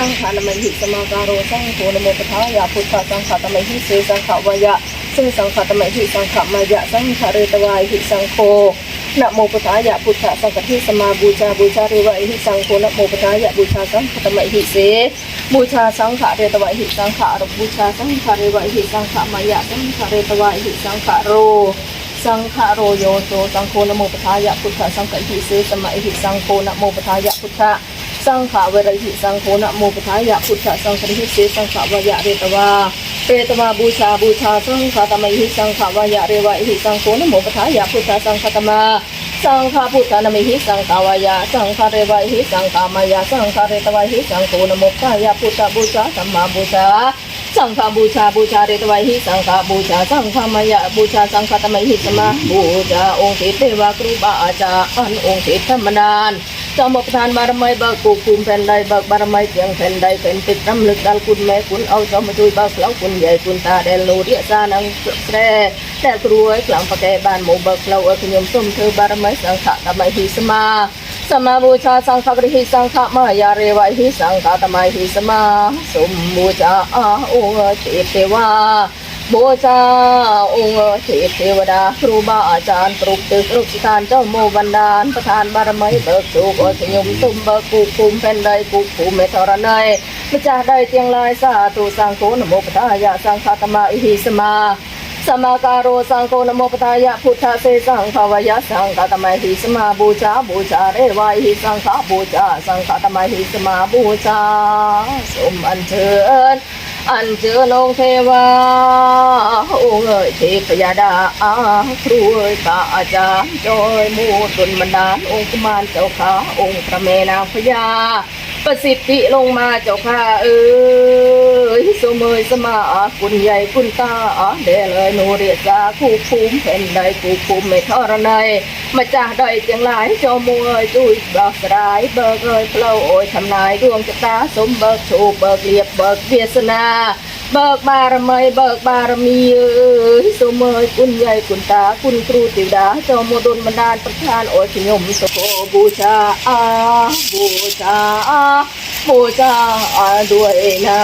สังฆารนามหิสมาการโรสังโฆนโมปทายาพุทธสังฆตมหิเสสังขวายะเสสังฆตมหิสังขมายะสังฆเรตวายหิสังโฆนะโมปทายาพุทธสังฆทิสมาบูชาบูชาเรวะหิสังโฆนะโมปทายาบูชาสังฆตมหิเสบูชาสังฆเรตวายหิสังขารบูชาสังฆเรวะหิสังขมายะสังฆเรตวายหิสังขารโร สังฆโรโยโสสังโฆนโมปทายะพุทธสังฆหิเสสมัยหิสังโฆนโมปทายะพุทธสังฆเวรหิสังโฆนโมปทายะพุทธสังฆหิเสสังฆวายะเรตวาเรตวาบูชาบูชาสังฆตมัยหิสังฆวายะเรวะหิสังโฆนโมปทายะพุทธสังฆตมาสังฆพุทธนามิหิสังฆาวายะสังฆเรวะหิสังฆามายะสังฆเรตวะหิสังโฆนโมปทายะพุทธบูชาสัมมาบูชา สังฆบูชาบูชาเรตไวหิสังฆบูชาสังฆมายะบูชาสังฆตมัยหิสมาบูชาองค์เทพเทวครูบาอาจารย์องค์เทพธรรมดานจอมประทานบารมีเบิกกูคุมแผ่นใดเบิกบารมีเพียงแผ่นใดเป็นติดรำลึกดัลคุณแม่คุณเอาจอมมาช่วยเบิกเล่าคุณใหญ่คุณตาแดนโลเดียซานังแสรแต่ครวยกลางปะแกบ้านหมู่เบิกเล่าเอขยมส้มเธอบารมีสังฆตมัยหิสมา สมาบูชาสังฆกริหิสังฆมายาเรวะหิสังฆตมัยหิสมาสมบูชาอาองค์เทพเทวาบูชาองค์เทพเทวดาครูบาอาจารย์ปรุกตึกรุกสถานเจ้าโมบันดาล ประธานบารมีเบิกสุขอสยมสมเบิกกูคุมแผ่นใดกูคุมเมทรนัยพระเจ้าได้เตียงลายสาธุสังโฆนโมปทายะสังฆตมัยหิสมา สมาการโรสังโฆนโมปทายะพุทธเสสังขวายะสังฆตมัยหิสมาบูชาบูชาเรวายหิสังฆบูชาสังฆตมัยหิสมาบูชาสมอันเชิญอันเชิญองเทวาองค์เอ๋ยเทพยดาอาครูเอ๋ยข้าอาจารย์จอยมูตุนบันดาองค์กุมารเจ้าขาองค์พระแม่นาพญา ประสิทธิลงมาเจ้าค่ะเอ้ยสมยสมาคุณใหญ่คุณตาเดเลยโนเรียจาคู่ภูมิแผ่นใดคู่ภูมิไม่ทรนายมาจากใดเจียงหลายเจ้ามวยจุยเบิกสลายเบิกเลยเปล่าโอยทำนายดวงชะตาสมเบิกโชคเบิกเรียบเบิกเวียสนา เบิกบารมีเบิกบารมีเอ้ยสมยคุณใหญ่คุณตาคุณครูติวดาเจ้าโมดลบันดาลประทานโอชยมสโภบูชาอาบูชาบูชาด้วยนะ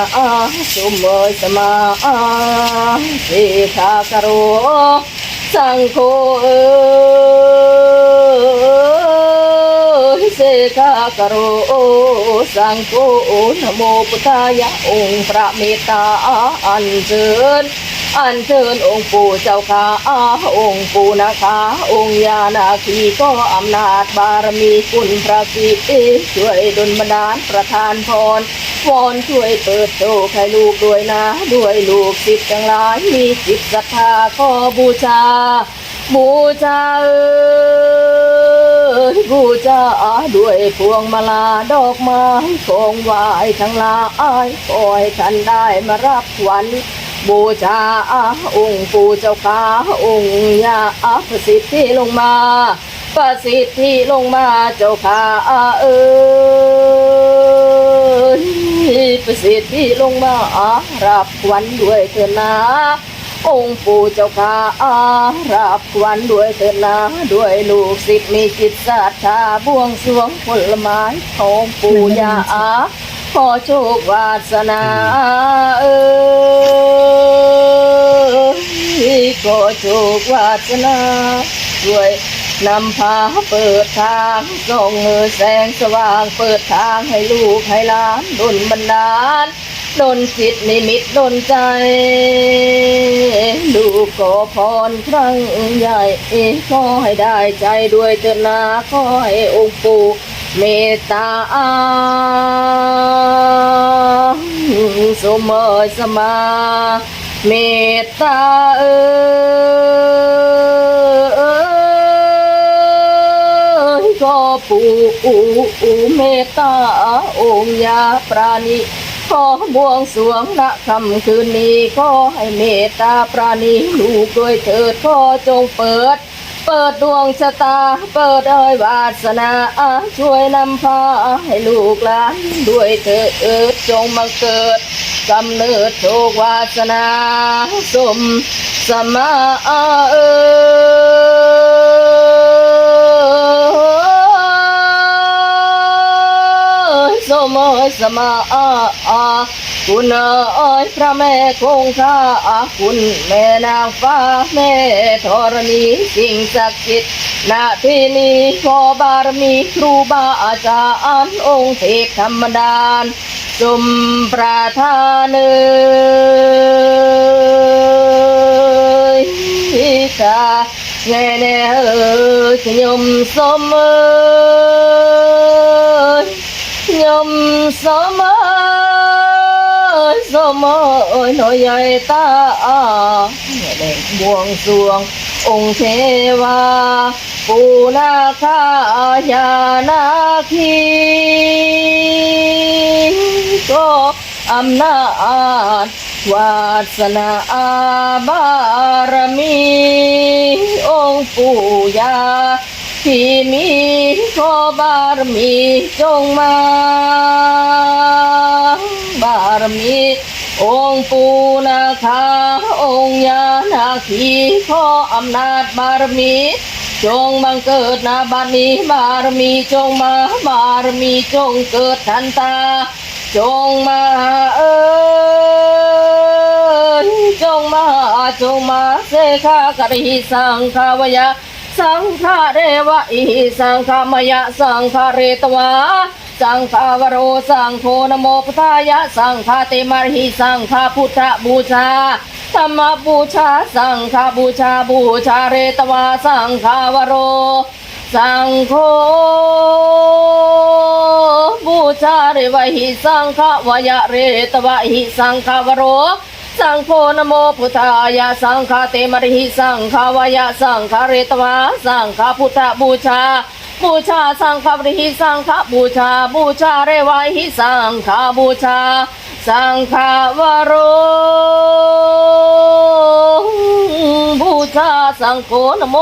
สมยสมาเทธากโรสังโฆ เอ้ยเสกากโรสังโฆนโมพุทธายะองค์พระเมตตาอันเชิญอันเชิญองค์ปู่เจ้าค่ะอาองค์ปู่นะคะองค์ยานาคีก็อำนาจบารมีคุณพระสิทธิ์ช่วยดลบันดาลประทานพรวอนช่วยเปิดโชคให้ลูกด้วยนะ ด้วยลูกศิษย์ทั้งหลายมีจิตศรัทธาขอบูชา บูชาเอ้ ยบูชาด้วยพวงมาลาดอกไม้ของไหวทั้งหลายขอให้ท่านได้มารับขวัญบูชาองค์ปู่เจ้าขาองค์ยาประสิทธิลงมาประสิทธิลงมาเจ้าขาเอ้ยประสิทธิลงมารับขวัญด้วยเถิดนะ องค์ปู่เจ้าข้ารับขวัญด้วยเถิดนะด้วยลูกศิษย์มีจิตศรัทธาบวงสรวงผลไม้ของปู่ย่าขอโชควาสนาเอ้ยขอโชควาสนาด้วยนำพาเปิดทางส่องเออแสงสว่างเปิดทางให้ลูกให้หลานดลบันดาล ดนจิตนิมิตดนใจลูกขอพรครั้งใหญ่ขอให้ได้ใจด้วยเถนาขอให้องค์ปู่เมตตาสมเอยสมา เมตตาเอยขอปู่เมตตาองค์ยาปราณี ขอบวงสวงณคำคืนนี้ขอให้เมตตาปราณีลูกด้วยเถิดขอจงเปิด เปิดดวงชะตา เปิดเอ่ยวาสนา ช่วยนำพาให้ลูกหลานด้วยเถิดจงมาเกิดกำเนิดโชควาสนาสมสมาเออสมสมาอาอ คุณเอ้ยพระแม่คงคาคุณแม่นางฟ้าแม่ธรณีสิ่งศักดิ์สิทธิ์นาที่นี้ขอบารมีครูบาอาจารย์องค์เทพธรรมดานจมประทานเอยชาแง่แน่เอ้ยยมสมเอ้ยยมสมเอ้ย สมเอ้ยหน่อยใหญ่ตาแดงบวงสวง องค์เทวา ปูนาคายานาคีก็อำนาจวาสนาบารมี องค์ปู่ยาที่มีขอบารมีจงมา มีองค์ปูนาคา องค์ยานาคีขออำนาจบารมี จงบังเกิดนาบัดนี้บารมีจงมาบารมีจงเกิดทันตา จงมาเอ้ยจงมาจงมาเสขากริสังขาวยะ สังฆาเรวะอิสังฆามยะสังฆาเรตวา สังฆาวโรสังโฆนโมพุทธายะสังฆาเตมารหิสังฆาพุทธบูชาธรรมบูชาสังฆาบูชาบูชาเรตวาสังฆาวโร สังโฆบูชาเรวะหิสังฆวายะเรตวะหิสังฆาวโรสังโฆนโมพุทธายะสังฆาเตมริหิสังฆาวยะสังฆาเรตวาสังฆาพุทธบูชา บูชาสังฆบริหิสังฆบูชาบูชาเรวะหิสังฆบูชา สังฆวโรบูชาสังโฆนโม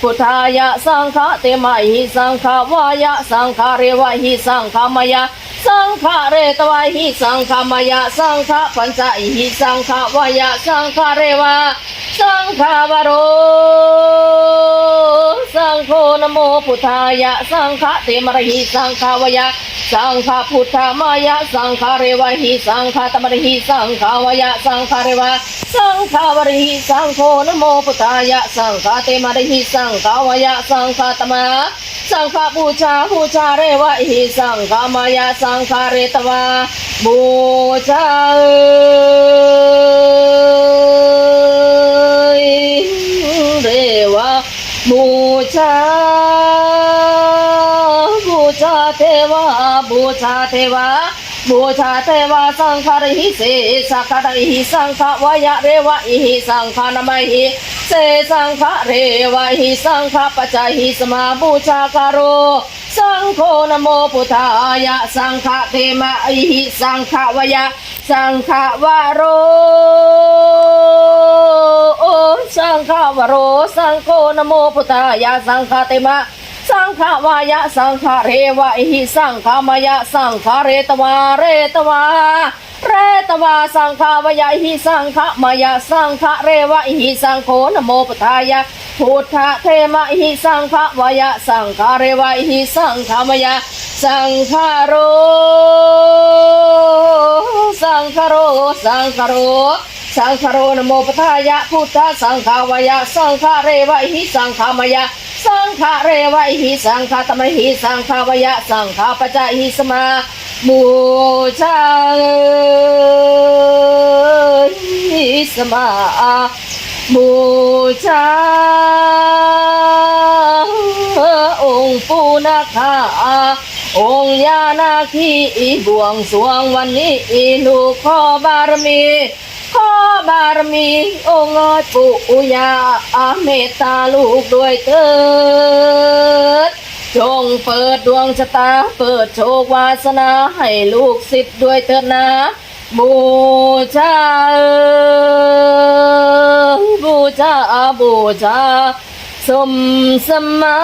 พุทธายะสังฆเตมหิสังฆวายะสังฆเรวะหิสังฆมายะ สังฆเรตวะหิสังฆมายะสังฆปัญจหิสังฆวายะสังฆเรวะสังฆาวโรสังโฆนโมพุทธายะสังฆเตมรหิสังฆาวายะสังฆพุทธมายะสังฆเรวะหิสังฆตมรหิสังฆาวายะสังฆเรวะสังฆวรหิสังโฆนโมพุทธายะสังฆเตมรหิสังฆาวายะสังฆตมะ สังฆบูชาบูชาเรวะหิสังฆมายาสังฆเรตวาบูชาเรวะบูชาบูชาเทวาบูชาเทวา บูชาเทวาสังฆริหิเสสังฆริหิสังฆวายะเรวะอิหิสังฆนามัยหิเสสังฆเรวะหิสังฆปัจจยหิสมาบูชาคารุสังโฆนโมพุทธายะสังฆเทมะอิหิสังฆวายะสังฆวโรสังฆวโรสังโฆนโมพุทธายะสังฆเตมะ สังฆวายะสังฆเรวะอิหิสังฆมายะสังฆเรตวาเรตวาเรตวาสังฆวายะอหิสังฆมายะสังฆเรวะอิหิสังโฆนโมพุทธายะพุทธเทมะอิหิสังฆวายะสังฆเรวะอหิสังฆมายะสังฆโรสังฆโรสังฆโร สังฆโรนโมปทายะพุทธสังฆาวายะสังฆเรวะหิสังฆามายะสังฆเรวะหิสังฆตมหิสังฆาวายะสังฆปจจหิสมาบูชาหิสมาบูชาองค์ปูนาคาองค์ยานาคีบวงสวงวันนี้ลูกขอบารมี ขอบารมีองค์เอ๋ยปู่ย่าอาเมตตาลูกด้วยเถิดจงเปิดดวงชะตา เปิดโชควาสนาให้ลูกศิษย์ด้วยเถิดนะบูชาบูชาบูชาสมสมั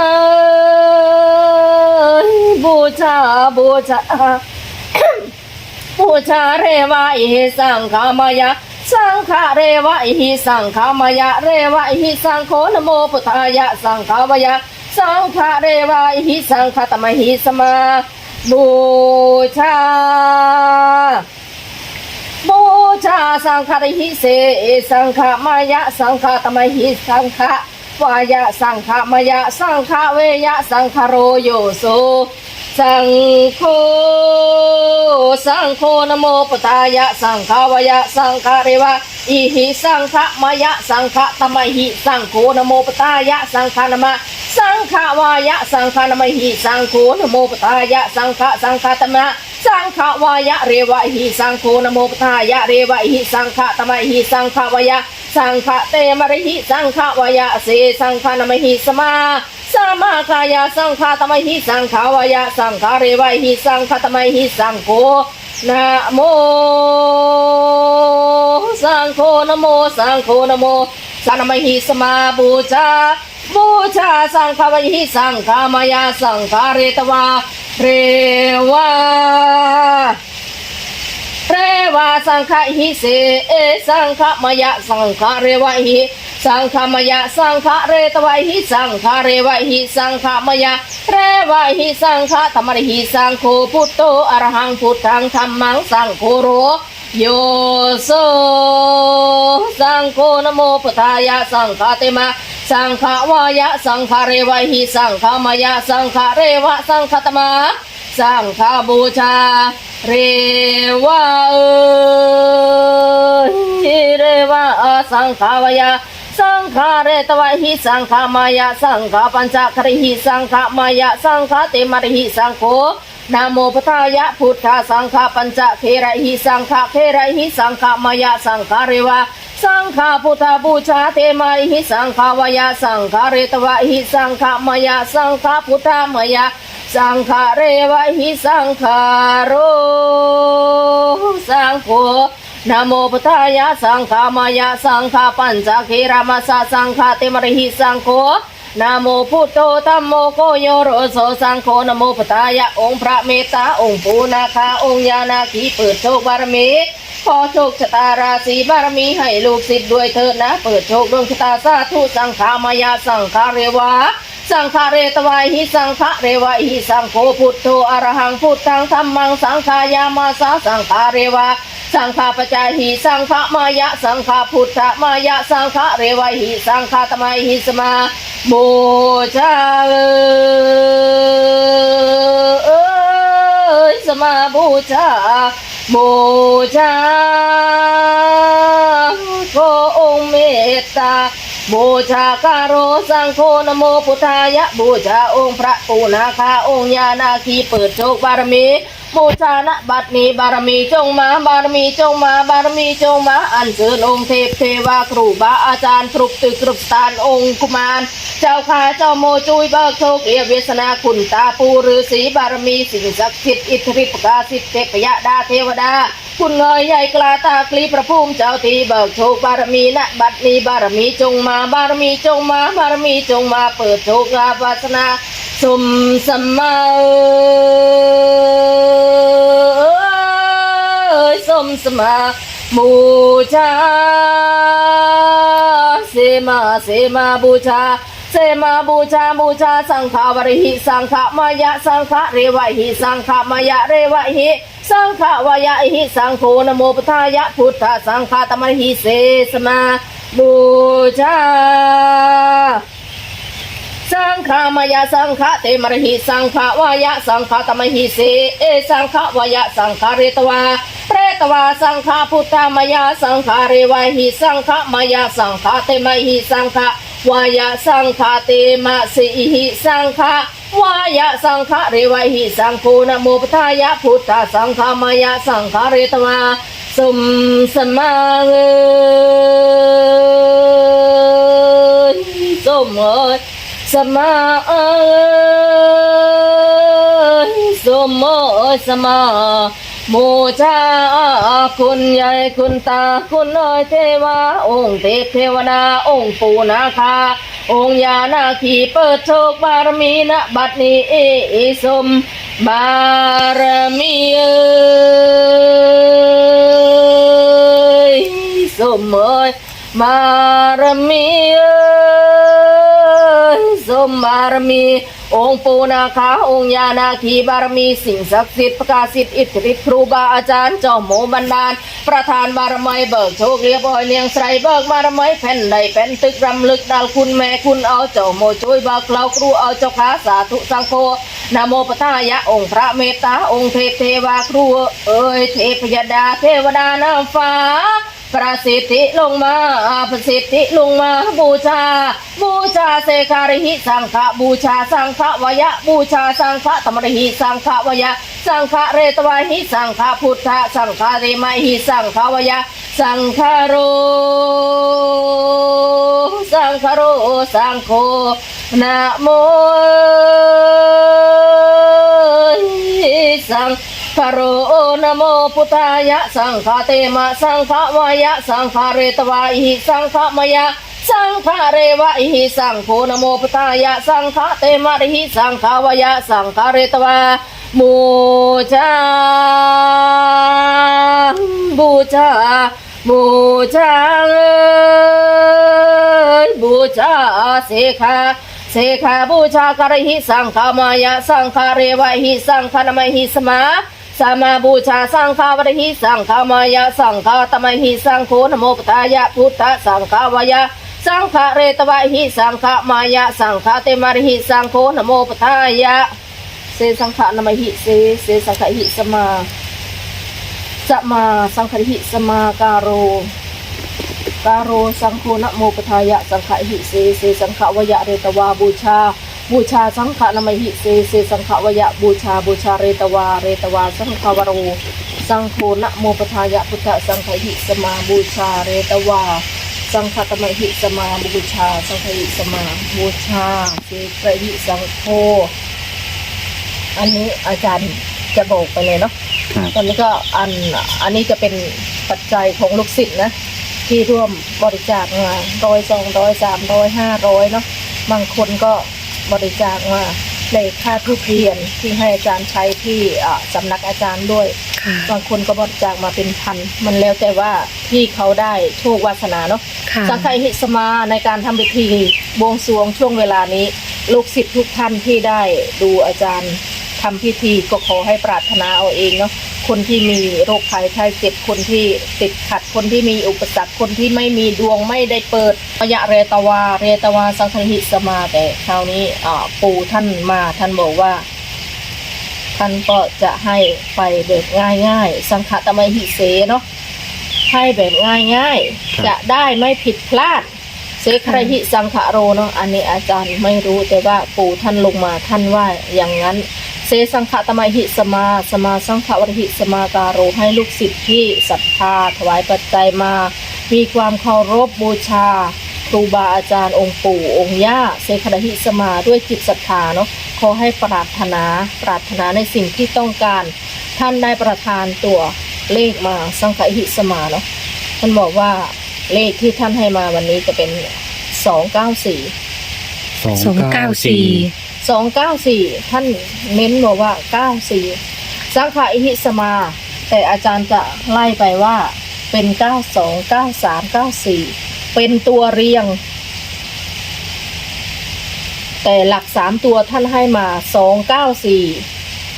ยบูชาบูชาบูชาเรวะอิหิสังขามายะ สังฆะเรวะหิสังขามายะเรวะหิสังโฆนโมพุทธายะสังขาวายะสังฆะเรวะหิสังฆตมหิสมาบบูชาบูชาสังฆริหิเสสังฆมายะสังฆตมหิสังฆวายะสังฆมายะสังฆเวยะสังฆโรโยโส สังโฆสังโฆนโมปตายะสังฆวายะสังฆเรวะอิหิสังฆมายะสังฆตมหิสังโฆนโมปตายะสังฆนมะสังฆวายะสังฆนมหิสังโฆนโมปตายะสังฆสังฆตมะสังฆวายะเรวะหิสังโฆนโมปทายะเรวะหิสังฆตมหิสังฆวายะสังฆเตมะริหิสังฆวายะเสสังฆนมหิสมา สมาคายะสังฆตมะหิสังฆวายะสังฆเรวะหิสังฆตมะหิสังโฆนะโมสังโฆนะโมสังโฆนะโมสันมหิสมาบูชาบูชาสังฆวหิสังฆมายาสังฆเรตวาเรวาเรวาสังฆหิเสสังฆมายะสังฆเรวะหิ สังฆมยะสังฆเรตวะหิสังฆเรวะหิสังฆมยะเรวะหิสังฆธรรมริหิสังโฆพุทโตอรหังพุทธังธรรมังสังโฆโรโยโสสังโฆนโมพุทธายะสังฆเตมะสังฆวายะสังฆเรวะหิสังฆมยะสังฆเรวะสังฆตมะสังฆบูชา เรวะเอเรวะสังฆวายะ สังฆเรตวะหิสังฆมายะสังฆปัญจคริหิสังฆมายะสังฆเตมะริหิสังโฆนะโมพุทธายะพุทธสังฆปัญจเคระหิสังฆเคระหิสังฆมายะสังฆเรวะสังฆพุทธบูชาเตมาหิสังฆวายะสังฆเรตวะหิสังฆมายะสังฆพุทธมายะสังฆเรวะหิสังฆโรสังโฆ นะโมพุทธายะสังฆามายะสังฆปัญจเคระมัสสะสังฆเตมริหิสังโฆนะโมพุทโธธัมโมโกโยโรโสสังโฆนะโมปตายะองค์พระเมตตาองค์ปูนาคาองค์ยานาคีเปิดโชคบารมีขอโชคชะตาราศีบารมีให้ลูกศิษย์ด้วยเถิดนะ เปิดโชคดวงชะตาสาธุสังขามายาสังฆาเรวาสังฆาเรตวายหิสังฆะเรวะหิสังโฆพุทโธอรหังพุทธังธัมมังสังฆายามาสาสังฆาเรวะ สังฆาปจาหิสังฆมายะสังฆาพุทธมายะสังฆเรวหิสังฆาตมัยหิสมาบูชาเอ้ยสมาบูชาบูชาขอองค์เมตตาบูชาการโรสังโฆนโมพุทธายะบูชาองค์พระปูนาคาองค์ยานาคีเปิดโชคบารมี บูชาณบัดนี้บารมีจงมาบารมีจงมาบารมีจงมา อันเชิญองค์เทพเทวาครูบาอาจารย์ครุบตึกครุบสถานองค์กุมาร เจ้าข้าเจ้าโมจุยเบิกโชคเรียเวสนาคุณตาปูฤาษีบารมีสิ่งศักดิ์สิทธิ์อิทธิฤทธิประกาศสิทธิเทพยดาเทวดาคุณเงยใหญ่กลาตากลีพระภูมิเจ้าตีเบิกโชคบารมีณบัดนี้บารมีจงมาบารมีจงมาบารมีจงมาเปิดโชคลาภวาสนา สมสมมาเอ้ยสมสมาบูชาเสมาเสมาบูชาเสมาบูชาบูชาสังฆาวริหิสังฆมายะสังฆเรวะหิสังฆมายะเรวะหิสังฆวายะหิสังโฆนโมปทธายะพุทธสังฆตมหิเสสมาบูชา สังฆามายะสังฆเตมรหิสังฆวายะสังฆตมหิเสเอสังฆวายะสังฆเรตวาเรตวาสังฆพุทธามายะสังฆเรวะหิสังฆมายะสังฆเตมหิสังฆวายะสังฆเตมะสิหิสังฆวายะสังฆเรวะหิสังโฆนะโมปทธายะพุทธสังฆมายะสังฆเรตวาสมสมังเอยสมเอย สมาเอยสมโมสมาโมชาคุณใหญ่คุณตาคุณน้อยเทวาองค์เทพเทวดาองค์ปู่นาคาองค์ยานาคีเปิดโชคบารมีณบัดนี้เอสมบารมีเอยสมเอยบารมีเอย สมบารมี องค์ปูนาคาองค์ยานาคีบารมี สิ่งศักดิ์สิทธิ์ประกาศสิทธิ์อิทธิฤทธิ์ครูบาอาจารย์เจ้าหมูบันดาล ประธานบารมีเบิกโชคเรียบร้อยเลียงใส่เบิกบารมีแผ่นใดแผ่นตึกรำลึกดาลคุณแม่คุณเอาเจ้าโมช่วยบากเราครูเอาเจ้าขาสาธุสังโฆนโมปทายะองค์พระเมตตาองค์เทพเทวาครูเอ้ยเทพยดาเทวดานางฟ้า ประสิทธิลงมาประสิทธิลงมาบูชา บูชาเสคาริหิสังฆบูชาสังฆวยะ บูชาสังฆธรรมริหิสังฆวยะ สังฆเรตวาหิสังฆพุทธสังฆเรมาหิสังฆวยะ สังฆโรสังฆโรสังโฆนะโม สังฆโรนโมพุทธายะสังฆเตมะสังฆวายะสังฆเรตวาหิสังฆมยะสังฆเรวะอิหิสังโฆนโมพุทธายะสังฆเตมะริหิสังฆวายะสังฆเรตวาบูชาบูชาบูชาเอ้ยบูชาเสขา เสขาบูชากะรหิสังฆามายะสังฆาเรวะหิสังฆนามหิสมาสามาบูชาสังฆาวรหิสังฆามายะสังฆาตมหิสังโฆนโมปทายะพุทธสังฆาวายะสังฆเรตวะหิสังฆมายะสังฆเตมะรหิสังโฆนโมปทายะเสสังฆนามหิเสเสสังฆหิสมาสมาสังฆหิสมาการโร กาโรสังโฆนะโมปทายะสังฆะหิเสเสสังฆวยะเรตวาบูชา บูชาสังฆะนามหิเสเสสังฆวยะบูชาบูชาเรตวาเรตวาสังฆวโร สังโฆนะโมปทายะพุทธสังฆหิสมาบูชาเรตวาสังฆตมหิสมาบูชา สังฆหิสมาบูชาเสกหิสังโฆอันนี้อาจารย์จะบอกไปเลยเนาะครับตอนนี้ก็อันอันนี้จะเป็นปัจจัยของลูกศิษย์นะ ที่ร่วมบริจาคมาร้อยสองร้อยสามร้อยห้าร้อยเนาะบางคนก็บริจาคมาในค่าทุกเรียนที่ให้อาจารย์ใช้ที่อ่าสำนักอาจารย์ด้วยค่ะบางคนก็บริจาคมาเป็นพัน มันแล้วแต่ว่าที่เขาได้โชควาสนาเนาะค่ะสังฆหิสมาในการทำพิธีบวงสรวงช่วงเวลานี้ ลูกศิษย์ทุกท่านที่ได้ดูอาจารย์ทำพิธีก็ขอให้ปรารถนาเอาเองเนาะ คนที่มีโรคภัยไข้เจ็บคนที่ติดขัดคนที่มีอุปสรรคคนที่ไม่มีดวงไม่ได้เปิดพยะเรตวา เรตวาสังฆหิสมาแต่คราวนี้อ่าปู่ท่านมาท่านบอกว่า ท่านก็จะให้ไปแบบง่ายๆ สังฆตมหิเสเนาะให้แบบง่ายครับๆจะได้ไม่ผิดพลาดเสครหิสังขโรเนาะอันนี้อาจารย์ไม่รู้แต่ว่าปู่ท่านลงมาท่านว่าอย่างนั้นเสสังฆตมหิสมาสมาสังฆวรหิสมาการโรให้ลูกศิษย์ที่ศรัทธาถวายปัจจัยมา มีความเคารพบูชาครูบาอาจารย์องค์ปู่องค์ย่าเสครหิสมาด้วยจิตศรัทธาเนาะขอให้ปรารถนาปรารถนาในสิ่งที่ต้องการ ท่านได้ประทานตัวเลขมาสังขหิสมาเนาะท่านบอกว่าเลขที่ท่านให้มาวันนี้จะเป็นสองเก้าสี่สองเก้าสี่ สองเก้าสี่ท่านเน้นบอกว่าเก้าสี่สังขหิสมา แต่อาจารย์จะไล่ไปว่าเป็นเก้าสองเก้าสามเก้าสี่เป็นตัวเรียง แต่หลักสามตัวท่านให้มาสองเก้าสี่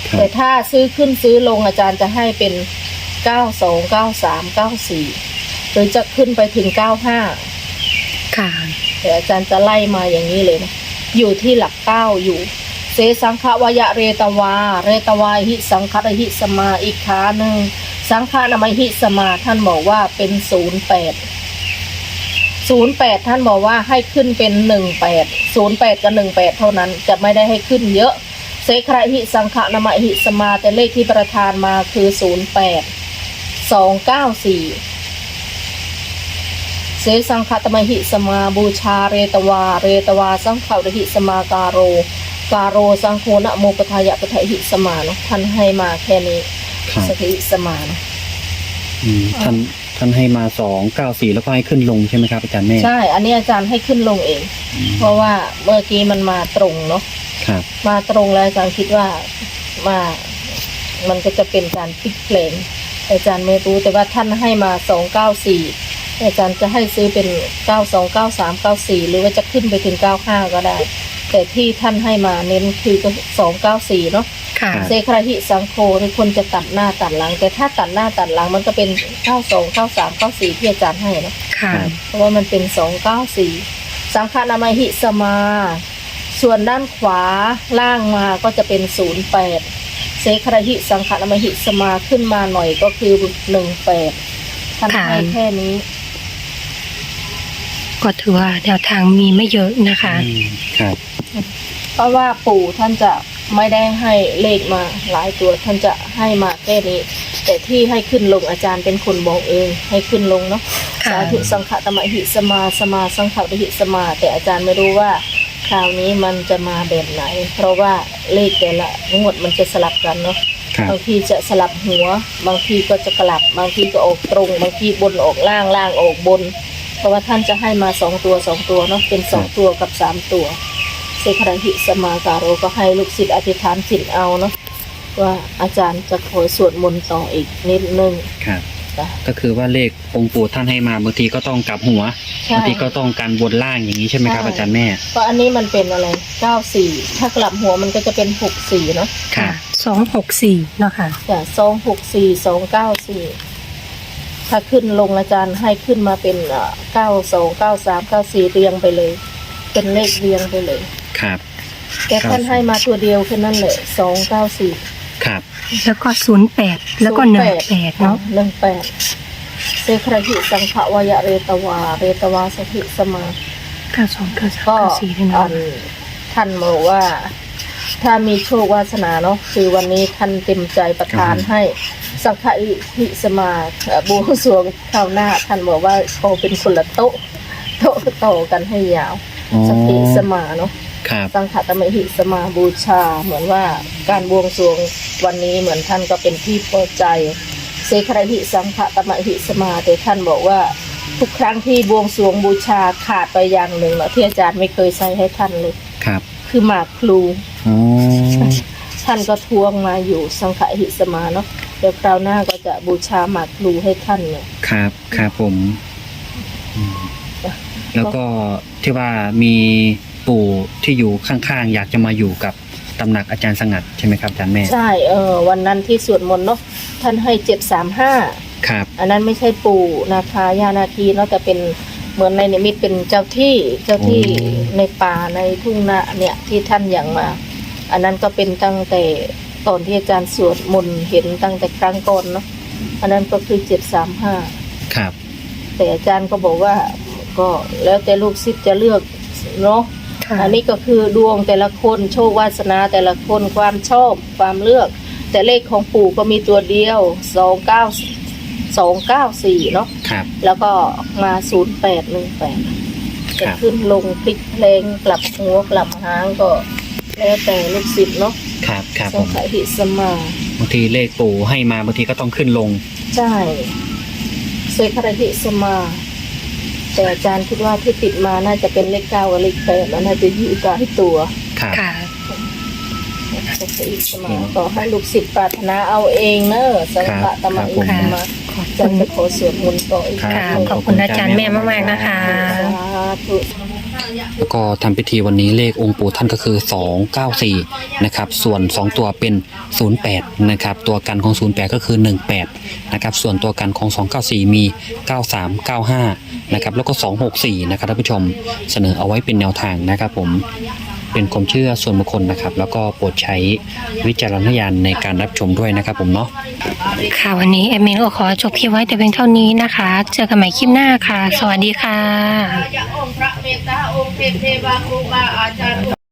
ครัแต่บถ้าซื้อขึ้นซื้อลงอาจารย์จะให้เป็นเก้าสองเก้าสามเก้าสี่หรือจะขึ้นไปถึงเก้าห้าค่ะแต่อาจารย์จะไล่มาอย่างนี้เลยนะ อยู่ที่หลักเก้าอยู่ เสสังฆวายะเรตวา เรตวาหิสังฆรหิสมาอีกขาหนึ่งสังฆานามหิสมาท่านบอกว่าเป็นศูนย์แปดศูนย์แปดท่านบอกว่าให้ขึ้นเป็นหนึ่งแปดศูนย์แปดกับหนึ่งแปดเท่านั้นจะไม่ได้ให้ขึ้นเยอะเสคระหิสังฆนามหิสมาแต่เลขที่ประทานมาคือศูนย์แปดสองเก้าสี่ สสังฆตมหิสมาบูชาเรตวา เรตวาสังฆรหิสมาการโร การโรสังโฆนะโมปทายะปทะหิสมาเนอะท่านให้มาแค่นี้ครับสถิสมาเนอะอืมท่านท่านให้มาสองเก้าสี่แล้วก็ให้ขึ้นลงใช่ไหมครับอาจารย์แม่ใช่ อันนี้อาจารย์ให้ขึ้นลงเอง อืมเพราะว่าเมื่อกี้มันมาตรงเนาะครับ มาตรงแล้วอาจารย์คิดว่ามามันก็จะเป็นการพลิกเพลงอาจารย์ไม่รู้แต่ว่าท่านให้มาสองเก้าสี่ อาจารย์จะให้ซื้อเป็นเก้าสองเก้าสามเก้าสี่หรือว่าจะขึ้นไปถึงเก้าห้าก็ได้ แต่แต่ที่ท่านให้มาเน้นคือสองเก้าสี่เนาะค่ะเซคราหิสังโฆนี่คนจะตัดหน้าตัดหลัง แต่ถ้าตัดหน้าตัดหลังมันก็เป็นเก้าสองเก้าสามเก้าสี่ที่อาจารย์ให้เนาะค่ะ เพราะว่ามันเป็นสองเก้าสี่สังฆนามาหิสมา ส่วนด้านขวาล่างมาก็จะเป็นศูนย์แปดเซคราหิสังฆนามาหิสมาขึ้นมาหน่อยก็คือหนึ่งแปดท่านให้แค่นี้ ก็ถือว่าแนวทางมีไม่เยอะนะคะ อืมครับ เพราะว่าปู่ท่านจะไม่ได้ให้เลขมาหลายตัวท่านจะให้มาแค่นี้ แต่ที่ให้ขึ้นลงอาจารย์เป็นคนบอกเอง ให้ขึ้นลงเนาะค่ะ สาธุสังฆตมหิสมาสมาสังฆตหิสมา แต่อาจารย์ไม่รู้ว่า คราวนี้มันจะมาแบบไหน เพราะว่าเลขแต่ละงวดมันจะสลับกันเนาะ ครับ บางทีจะสลับหัว บางทีก็จะกลับ บางทีก็ออกตรง บางทีบนออกล่างล่างออกบนเพ ราะว่าท่านจะให้มาสองตัวสองตัวเนาะเป็นสองตัวกับสามตัวเสกรหิสมาการโรก็ให้ลูกศิษย์อธิษฐานจิตเอาเนาะว่าอาจารย์จะขอสวดมนต์ต่ออีกนิดนึงครับจ้ะก็คือว่าเลของค์ปู่ท่านให้มาบางทีก็ต้องกลับหัวใช่บางทีก็ต้องการบนล่างอย่างนี้ใช่ไหมครับใช่อาจารย์แม่เพราะอันนี้มันเป็นอะไรเก้าสี่ถ้ากลับหัวมันก็จะเป็นหกสี่เนาะครับสองหกสี่เนาะค่ะแต่สองหกสี่สองเก้าสี่ ถ้าขึ้นลงอาจารย์ให้ขึ้นมาเป็นเก้าสองเก้าสามเก้าสี่เรียงไปเลย เป็นเลขเรียงไปเลยครับแต่ท่านให้มาตัวเดียวแค่นั้นแหละสองเก้าสี่ครับ แล้วก็ศูนย์แปดแล้วก็หนึ่งแปดเนาะหนึ่งแปดเสครหิสังขวายะเรตวา เรตวาสถิสมาเก้าสองเก้าสามก็เก้าสี่ด้วยอัเนาะนท่านบอกว่า ถ้ามีโชควาสนาเนาะคือวันนี้ท่านเต็มใจประทานครับให้สังฆอิสมาเอ่อบวงสรวงข้าวหน้า ท่านบอกว่าโตเป็นคนละโต๊ะโต๊ะโตกันให้ยาวอ๋อสังฆอิสมาเนาะครับสังฆตมหิสมาบูชา เหมือนว่าการบวงสรวงวันนี้เหมือนท่านก็เป็นที่พอใจเสครหิสังฆตมหิสมาแต่ท่านบอกว่าทุกครั้งที่บวงสรวงบูชาขาดไปอย่างหนึ่งเนาะที่อาจารย์ไม่เคยใส่ให้ท่านเลย ครับคือหมากพลูอ๋อท่านก็ทวงมาอยู่สังฆหิสมาเนาะเดี๋ยวคราวหน้าก็จะบูชาหมากพลูให้ท่านเนี่ยครับครับผมอืมแล้วก็ที่ว่ามีปู่ที่อยู่ข้างๆ อยากจะมาอยู่กับตำหนักอาจารย์สงัดใช่ไหมครับอาจารย์แม่ ใช่เออวันนั้นที่สวดมนต์เนาะท่านให้เจ็ดสามห้าครับ อันนั้นไม่ใช่ปู่นาคายานาคีเนาะแต่เป็น เหมือนในนิมิตเป็นเจ้าที่เจ้าที่ในป่าในทุ่งนาเนี่ยที่ท่านอย่างมา อันนั้นก็เป็นตั้งแต่ตอนที่อาจารย์สวดมนต์เห็นตั้งแต่ครั้งก่อนเนาะอันนั้นก็คือเจ็ดสามห้าครับ แต่อาจารย์ก็บอกว่าก็แล้วแต่ลูกศิษย์จะเลือกเนาะค่ะอันนี้ก็คือดวงแต่ละคนโชควาสนาแต่ละคนความชอบความเลือก แต่เลขของปู่ก็มีตัวเดียวสองเก้า สองเก้าสี่เนาะครับ แล้วก็มาศูนย์แปดหนึ่งแปดครัจะบขึ้นลงพลิกเพลงกลับหัวกลับหางก็แล้วแต่ลูกศิษย์เนาะครับครับสัผงมขหิสมาบางทีเลขปู่ให้มาบางทีก็ต้องขึ้นลง ใช่เซครหิสมา แต่อาจารย์คิดว่าที่ติดมาน่าจะเป็นเลขเก้ากับเลขแปดแล้วน่าจะอยู่กับให้ตัว ครับ ค่ะ เซครหิสมาก็ให้ลูกศิษย์ปรารถนาเอาเองเนอะสังฆตมหิสมาขอบจัคุนณจะขอสวดมนต์ต่ออีกครับค่ะขอบคุณอาจารย์แม่มากๆนะคะสาธุแล้วก็ทำพิธีวันนี้เลของค์ปู่ท่านก็คือ 294 นะครับ ส่วน 2 ตัวเป็น 08 นะครับ ตัวกันของ 08 ก็คือ 18 นะครับ ส่วนตัวกันของ 294 มี 93 95 นะครับ แล้วก็ 264 นะครับท่านผู้ชม เสนอเอาไว้เป็นแนวทางนะครับผม เป็นความเชื่อส่วนบุคคลนะครับ แล้วก็โปรดใช้วิจารณญาณในการรับชมด้วยนะครับผมเนาะ ค่ะวันนี้แอดมินก็ขอจบคลิปไว้แต่เพียงเท่านี้นะคะ เจอกันใหม่คลิปหน้าค่ะ สวัสดีค่ะองค์พระเมตตาองค์เทพเทวาครูบาอาจารย์